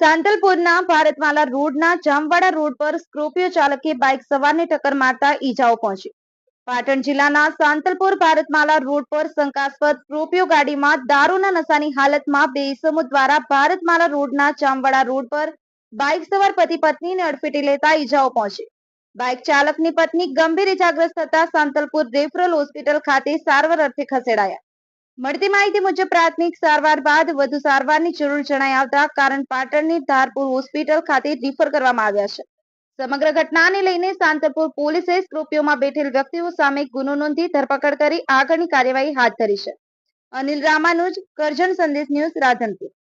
સાંતલપુરના ભારતમાલા રોડના જામવાડા રોડ પર સ્કોર્પિયો ચાલકે બાઇક સવારને ટક્કર મારતા ઈજાઓ પહોંચી. પાટણ જિલ્લાના સાંતલપુર ભારતમાલા રોડ પર શંકાસ્પદ સ્કોર્પિયો ગાડીમાં દારૂના નશાની હાલતમાં બે ઇસમો દ્વારા ભારતમાલા રોડના જામવાડા રોડ પર બાઇક સવાર પતિ પત્નીને અડફેટે લેતા ઈજાઓ પહોંચી. બાઇક ચાલકની પત્ની ગંભીર ઇજાગ્રસ્ત થતા સાંતલપુર રેફરલ હોસ્પિટલ ખાતે સારવાર અર્થે ખસેડાયા. મળતી માહિતી મુજબ પ્રાથમિક સારવાર બાદ વધુ સારવારની જરૂર જણાઈ આવતા કારણ પાટણની ધારપુર હોસ્પિટલ ખાતે રિફર કરવામાં આવ્યા છે. સમગ્ર ઘટનાને લઈને સાંતલપુર પોલીસે સ્કોર્પિયોમાં બેઠેલ વ્યક્તિઓ સામે ગુનો નોંધી ધરપકડ કરી આગળની કાર્યવાહી હાથ ધરી છે. અનિલ રામાનુજ, કરજણ સંદેશ ન્યૂઝ, રાધનપુર.